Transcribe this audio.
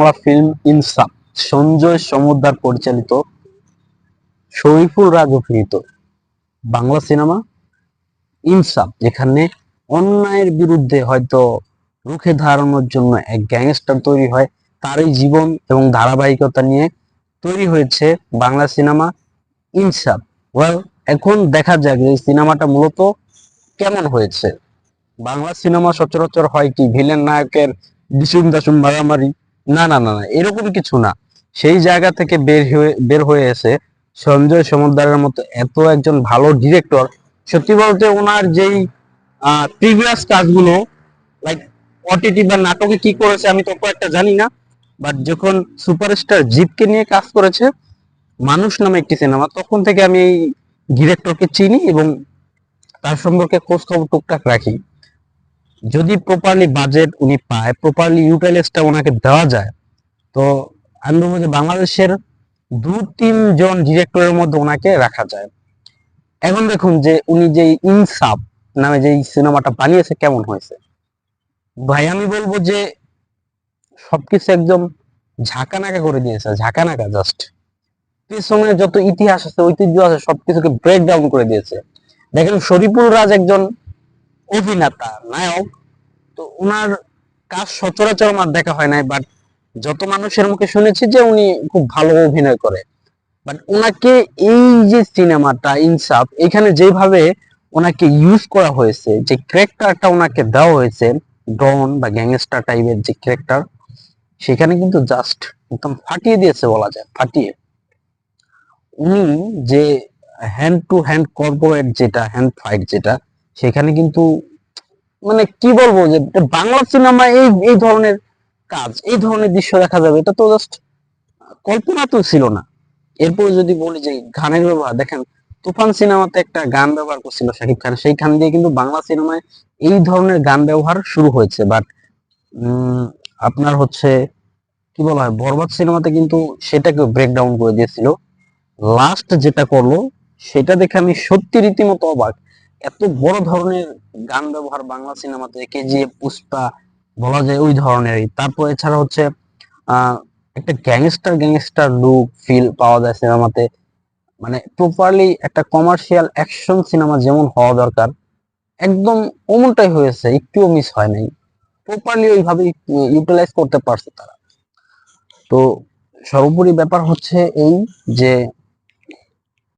Bangla film ইনসাফ সঞ্জয় সমুদ্র পরিচালিত, শরীফুল রাজ অভিনীত বাংলা সিনেমা ইনসাফ যেখানে অন্যায়ের বিরুদ্ধে হয়তো রুখে দাঁড়ানোর জন্য এক গ্যাংস্টার তৈরি হয়, তারই জীবন এবং ধারাবাহিকতা নিয়ে তৈরি হয়েছে বাংলা সিনেমা ইনসাফ ওয়েল এখন দেখা যাক এই সিনেমাটা মূলত কেমন হয়েছে। বাংলা সিনেমা সচরাচর হয় কি ভিলেন নায়কের ডিসুম দাসুম মারামারি না না না না এরকম কিছু না। সেই জায়গা থেকে বের হয়ে বের হয়ে এসে সঞ্জয় সমুদ্রের মতো এত একজন ভালো ডিরেক্টর সত্যি বলতে ওনার যেই প্রিভিয়াস কাজগুলো লাইক ওটিটি বা নাটকে কি করেছে আমি তো একটা জানি না বাট যখন সুপারস্টার জিতকে নিয়ে কাজ করেছে, মানুষ নামে একটি সিনেমা তখন থেকে আমি এই ডিরেক্টরকে চিনি এবং তার সম্পর্কে খোঁজ খবর টুকটাক রাখি। যদি প্রপারলি বাজেট উনি পায় প্রপারলি ইউটিলাইজটা ওনাকে দেওয়া যায়, তো আমি বলব যে বাংলাদেশের দু তিনজন ডিরেক্টরের মধ্যে ওনাকে রাখা যায়। এখন দেখুন যে উনি যে ইনসাফ নামে যে সিনেমাটা বানিয়েছে কেমন হয়েছে? ভাই, আমি বলব যে সবকিছু একদম ঝাঁকানাকা করে দিয়েছে, ঝাঁকানাকা জাস্ট পিছনে যত ইতিহাস আছে, ঐতিহ্য আছে, সবকিছুকে ব্রেক ডাউন করে দিয়েছে। দেখেন শরীফুল রাজ একজন অভিনেতা, নায়ক, তো ওনার কাজ সচরাচর আমার দেখা হয় নাই বাট যত মানুষের মুখে শুনেছি যে উনি খুব ভালো অভিনয় করে। বাট ওনাকে এই যে সিনেমাটা, ইনসাফ, এখানে যেভাবে ওনাকে ইউজ করা হয়েছে, যে ক্যারেক্টারটা ওনাকে দেওয়া হয়েছে ডন বা গ্যাংস্টার টাইপের যে ক্যারেক্টার, সেখানে কিন্তু জাস্ট একদম ফাটিয়ে দিয়েছে বলা যায়, ফাটিয়ে। উনি যে হ্যান্ড টু হ্যান্ড কর্পোরেট যেটা হ্যান্ড ফাইট যেটা সেখানে কিন্তু মানে কি বলব যে বাংলা সিনেমা এই এই ধরনের কাজ, এই ধরনের দৃশ্য দেখা যাবে, এটা তো জাস্ট কল্পনা তো ছিল না। এরপরে যদি বলি যে গানের ব্যবহার, দেখেন, তুফান সিনেমাতে একটা গান ব্যবহার করছিল শাকিব খান সেই খান দিয়ে কিন্তু বাংলা সিনেমায় এই ধরনের গান ব্যবহার শুরু হয়েছে। বাট আপনার হচ্ছে, কি বলা হয়, বরবাদ সিনেমাতে কিন্তু সেটাকে ব্রেকডাউন করে দিয়েছিল। লাস্ট যেটা করল, সেটা দেখে আমি সত্যি রীতিমতো অবাক। এত বড় ধরনের গান ব্যবহার বাংলা সিনেমাতে কেজিএফ পুষ্পা বলা যায় ওই ধরনেরই। তারপর এছাড়া হচ্ছে একটা গ্যাংস্টার গ্যাংস্টার লুক ফিল পাওয়া যায় সিনেমাতে। মানে প্রপারলি একটা কমার্শিয়াল অ্যাকশন সিনেমা যেমন হওয়া দরকার, একদম অমনটাই হয়েছে, একটুও মিস হয় নাই। প্রপারলি ওইভাবে ইউটিলাইজ করতে পারছে তারা। তো সর্বোপরি ব্যাপার হচ্ছে এই যে